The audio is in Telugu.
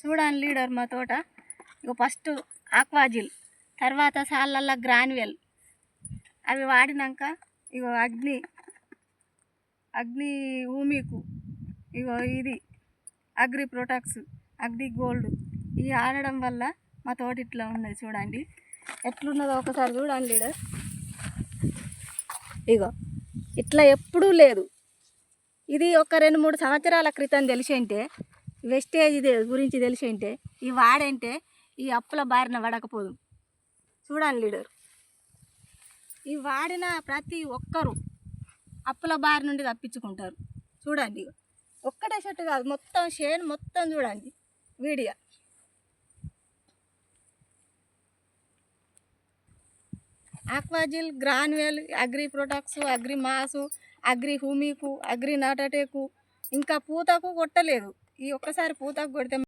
చూడండి లీడర్ మా తోట. ఇక ఫస్ట్ ఆక్వాజిల్ తర్వాత సాళ్ళల్లో గ్రాన్యువల్. అవి వాడినాక ఇగో అగ్ని అగ్ని ఊమికు ఇగో ఇది అగ్రి ప్రొటక్స్ అగ్ని గోల్డ్. ఇవి ఆడడం వల్ల మా తోట ఇట్లా ఉన్నది చూడండి. ఎట్లున్నదో ఒకసారి చూడండి లీడర్. ఇగో ఇట్లా ఎప్పుడూ లేదు. ఇది ఒక రెండు మూడు సంవత్సరాల క్రితం తెలిసి అంటే వెస్టేజ్ ఇది గురించి తెలిసి అంటే ఈ వాడంటే ఈ అప్పుల బారిన పడకపోదు. చూడండి లీడర్. ఈ వాడిన ప్రతి ఒక్కరు అప్పుల బారి నుండి తప్పించుకుంటారు. చూడండి. ఒక్కటే షర్టు కాదు మొత్తం షేన్ మొత్తం చూడండి. వీడియో. ఆక్వాజిల్ గ్రాన్వేల్ అగ్రి ప్రొడక్ట్స్ అగ్రి మాసు అగ్రి హూమికు అగ్రి నాటటేకు ఇంకా పూతకు కొట్టలేదు. ఈ ఒక్కసారి పూతకు కొడితే